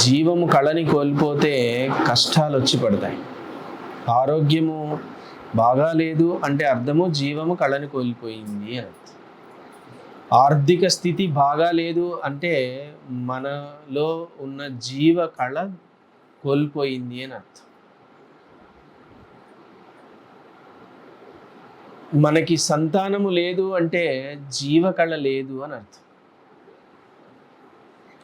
జీవము కళని కోల్పోతే కష్టాలు వచ్చి పడతాయి. ఆరోగ్యము బాగాలేదు అంటే అర్థము జీవము కళని కోల్పోయింది అని అర్థం. ఆర్థిక స్థితి బాగాలేదు అంటే మనలో ఉన్న జీవ కళ కోల్పోయింది అని అర్థం. మనకి సంతానము లేదు అంటే జీవకళ లేదు అని అర్థం.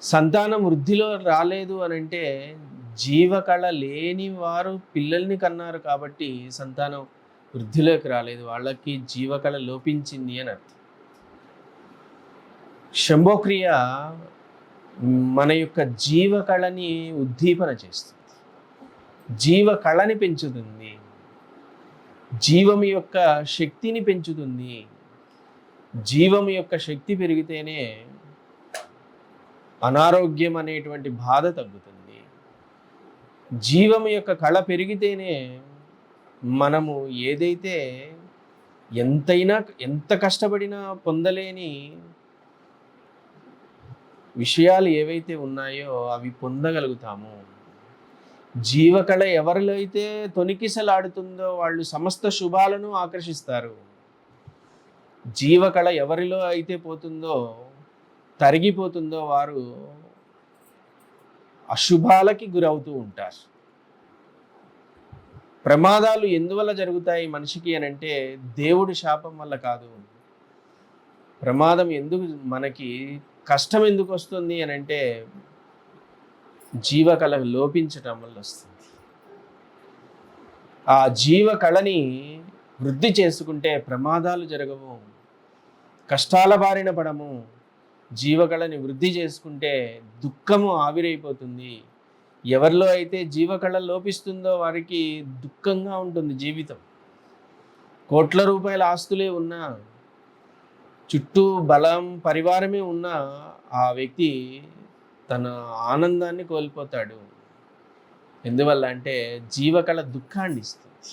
సంతానం వృద్ధిలో రాలేదు అని అంటే జీవకళ లేని వారు పిల్లల్ని కన్నారు కాబట్టి సంతానం వృద్ధిలోకి రాలేదు. వాళ్ళకి జీవకళ లోపించింది అని అర్థం. శంభోక్రియ మన యొక్క జీవకళని ఉద్దీపన చేస్తుంది. జీవకళని పెంచుతుంది. జీవం యొక్క శక్తిని పెంచుతుంది. జీవం యొక్క శక్తి పెరిగితేనే అనారోగ్యం అనేటువంటి బాధ తగ్గుతుంది. జీవం యొక్క కళ పెరిగితేనే మనము ఏదైతే ఎంతైనా ఎంత కష్టపడినా పొందలేని విషయాలు ఏవైతే ఉన్నాయో అవి పొందగలుగుతాము. జీవకళ ఎవరిలో అయితే తొనికిసలాడుతుందో వాళ్ళు సమస్త శుభాలను ఆకర్షిస్తారు. జీవకళ ఎవరిలో అయితే పోతుందో తరిగిపోతుందో వారు అశుభాలకి గురవుతూ ఉంటారు. ప్రమాదాలు ఎందువల్ల జరుగుతాయి మనిషికి అని అంటే దేవుడి శాపం వల్ల కాదు. ప్రమాదం ఎందుకు మనకి కష్టం ఎందుకు వస్తుంది అని అంటే జీవకళ లోపించటం వల్ల వస్తుంది. ఆ జీవకళని వృద్ధి చేసుకుంటే ప్రమాదాలు జరగవు. కష్టాల బారిన పడము. జీవకళని వృద్ధి చేసుకుంటే దుఃఖము ఆవిరైపోతుంది. ఎవరిలో అయితే జీవకళ లోపిస్తుందో వారికి దుఃఖంగా ఉంటుంది జీవితం. కోట్ల రూపాయల ఆస్తులే ఉన్నా చుట్టూ బలం పరివారమే ఉన్న ఆ వ్యక్తి తన ఆనందాన్ని కోల్పోతాడు. ఎందువల్ల అంటే జీవకళ దుఃఖాన్ని ఇస్తుంది.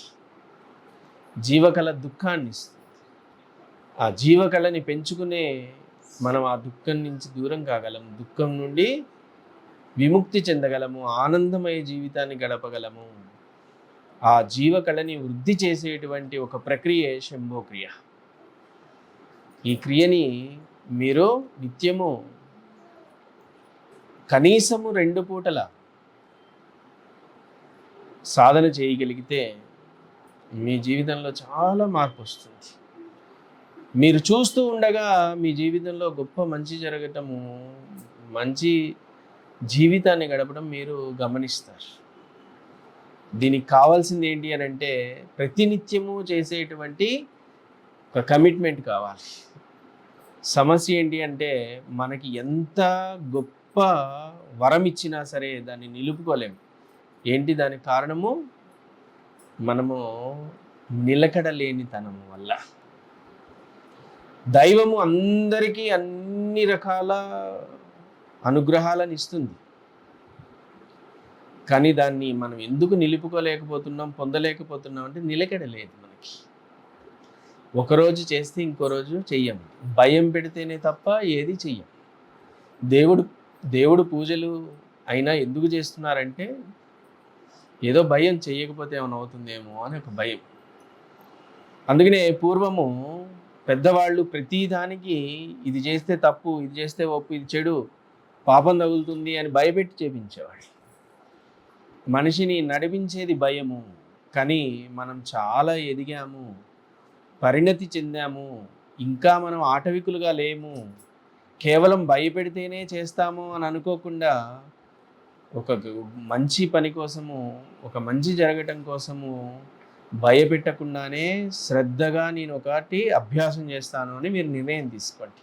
జీవకళ దుఃఖాన్ని ఇస్తుంది. ఆ జీవకళని పెంచుకునే మనం ఆ దుఃఖం నుంచి దూరం కాగలం దుఃఖం నుండి విముక్తి చెందగలము. ఆనందమయ జీవితాన్ని గడపగలము. ఆ జీవకళని వృద్ధి చేసేటువంటి ఒక ప్రక్రియే శంభోక్రియ ఈ క్రియని మీరు నిత్యము కనీసము రెండు పూటల సాధన చేయగలిగితే మీ జీవితంలో చాలా మార్పు వస్తుంది. మీరు చూస్తూ ఉండగా మీ జీవితంలో గొప్ప మంచి జరగటము మంచి జీవితాన్ని గడపడం మీరు గమనిస్తారు. దీనికి కావాల్సింది ఏంటి అని అంటే ప్రతినిత్యము చేసేటువంటి ఒక కమిట్మెంట్ కావాలి. సమస్య ఏంటి అంటే మనకి ఎంత గొప్ప వరం ఇచ్చినా సరే దాన్ని నిలుపుకోలేము. ఏంటి దానికి కారణము? మనము నిలకడలేనితనం వల్ల. దైవము అందరికీ అన్ని రకాల అనుగ్రహాలను ఇస్తుంది కానీ దాన్ని మనం ఎందుకు నిలుపుకోలేకపోతున్నాం పొందలేకపోతున్నాం అంటే నిలకడ లేదు మనకి. ఒకరోజు చేస్తే ఇంకో రోజు చెయ్యం. భయం పెడితేనే తప్ప ఏది చెయ్యం. దేవుడు దేవుడు పూజలు అయినా ఎందుకు చేస్తున్నారంటే ఏదో భయం చేయకపోతే ఏమైనా అవుతుందేమో అని ఒక భయం. అందుకనే పూర్వము పెద్దవాళ్ళు ప్రతిదానికి ఇది చేస్తే తప్పు ఇది చేస్తే ఒప్పు ఇది చెడు పాపం తగులుతుంది అని భయపెట్టి చేపించేవాళ్ళు. మనిషిని నడిపించేది భయము కానీ మనం చాలా ఎదిగాము పరిణతి చెందాము ఇంకా మనం ఆటవికులుగా లేము కేవలం భయపెడితేనే చేస్తాము అని అనుకోకుండా ఒక మంచి పని కోసము ఒక మంచి జరగటం కోసము భయపెట్టకుండానే శ్రద్ధగా నేను ఒకటి అభ్యాసం చేస్తాను అని మీరు నిర్ణయం తీసుకోండి.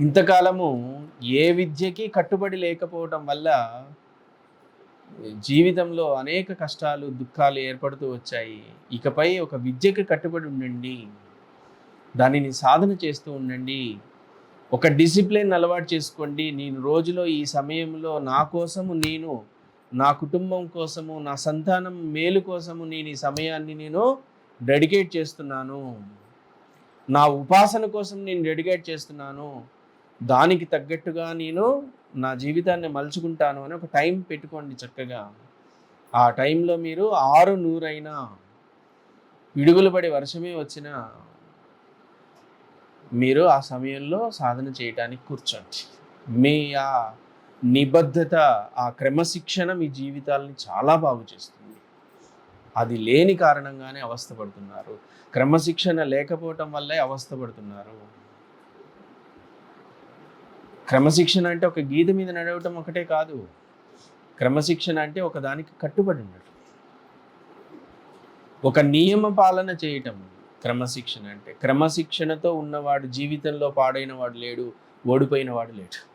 ఇంతకాలము ఏ విద్యకి కట్టుబడి లేకపోవటం వల్ల జీవితంలో అనేక కష్టాలు దుఃఖాలు ఏర్పడుతూ వచ్చాయి. ఇకపై ఒక విద్యకి కట్టుబడి ఉండండి. దానిని సాధన చేస్తూ ఉండండి. ఒక డిసిప్లిన్ అలవాటు చేసుకోండి. నేను రోజులో ఈ సమయంలో నా కోసము నేను నా కుటుంబం కోసము నా సంతానం మేలు కోసము నేను ఈ సమయాన్ని నేను డెడికేట్ చేస్తున్నాను. నా ఉపాసన కోసం నేను డెడికేట్ చేస్తున్నాను. దానికి తగ్గట్టుగా నేను నా జీవితాన్ని మలుచుకుంటాను అని ఒక టైం పెట్టుకోండి చక్కగా. ఆ టైంలో మీరు ఆరు నూరైనా పిడుగులు పడి వర్షమే వచ్చినా మీరు ఆ సమయంలో సాధన చేయటానికి కూర్చోండి. మీ ఆ నిబద్ధత ఆ క్రమశిక్షణ మీ జీవితాలని చాలా బాగు చేస్తుంది. అది లేని కారణంగానే అవస్థపడుతున్నారు. క్రమశిక్షణ లేకపోవటం వల్లే అవస్థపడుతున్నారు. క్రమశిక్షణ అంటే ఒక గీత మీద నడవటం ఒకటే కాదు. క్రమశిక్షణ అంటే ఒక దానికి కట్టుబడి ఉండటం. ఒక నియమ పాలన చేయటం. క్రమశిక్షణ అంటే క్రమశిక్షణతో ఉన్నవాడు జీవితంలో పాడైన వాడు లేడు ఓడిపోయిన వాడు లేడు.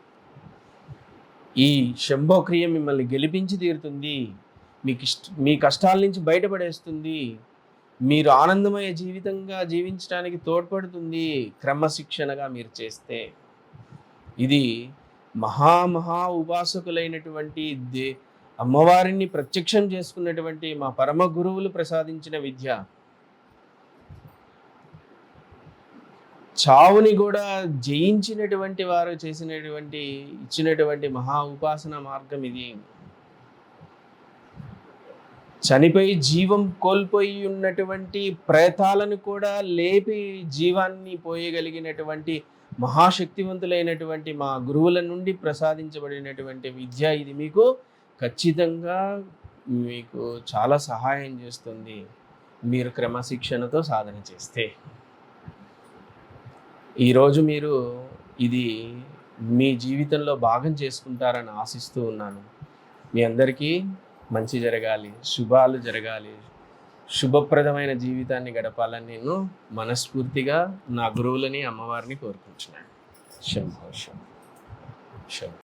ఈ శంభోక్రియ మిమ్మల్ని గెలిపించి తీరుతుంది. మీకు ఇష్ట మీ కష్టాల నుంచి బయటపడేస్తుంది. మీరు ఆనందమయ జీవితంగా జీవించడానికి తోడ్పడుతుంది క్రమశిక్షణగా మీరు చేస్తే. ఇది మహా మహా ఉపాసకులైనటువంటి దే అమ్మవారిని ప్రత్యక్షం చేసుకున్నటువంటి మా పరమ గురువులు ప్రసాదించిన విద్య. చావుని కూడా జయించినటువంటి వారు చేసినటువంటి ఇచ్చినటువంటి మహా ఉపాసన మార్గం ఇది. చనిపోయి జీవం కోల్పోయి ఉన్నటువంటి ప్రేతాలను కూడా లేపి జీవాన్ని పోయగలిగినటువంటి మహాశక్తివంతులైనటువంటి మా గురువుల నుండి ప్రసాదించబడినటువంటి విద్య ఇది మీకు. ఖచ్చితంగా మీకు చాలా సహాయం చేస్తుంది. మీరు క్రమశిక్షణతో సాధన చేస్తే. ఈరోజు మీరు ఇది మీ జీవితంలో భాగం చేసుకుంటారని ఆశిస్తూ ఉన్నాను. మీ అందరికీ మంచి జరగాలి శుభాలు జరగాలి శుభప్రదమైన జీవితాన్ని గడపాలని నేను మనస్ఫూర్తిగా నా గురువులని అమ్మవారిని కోరుకుంటున్నాను. శంభో శంభో శంభో.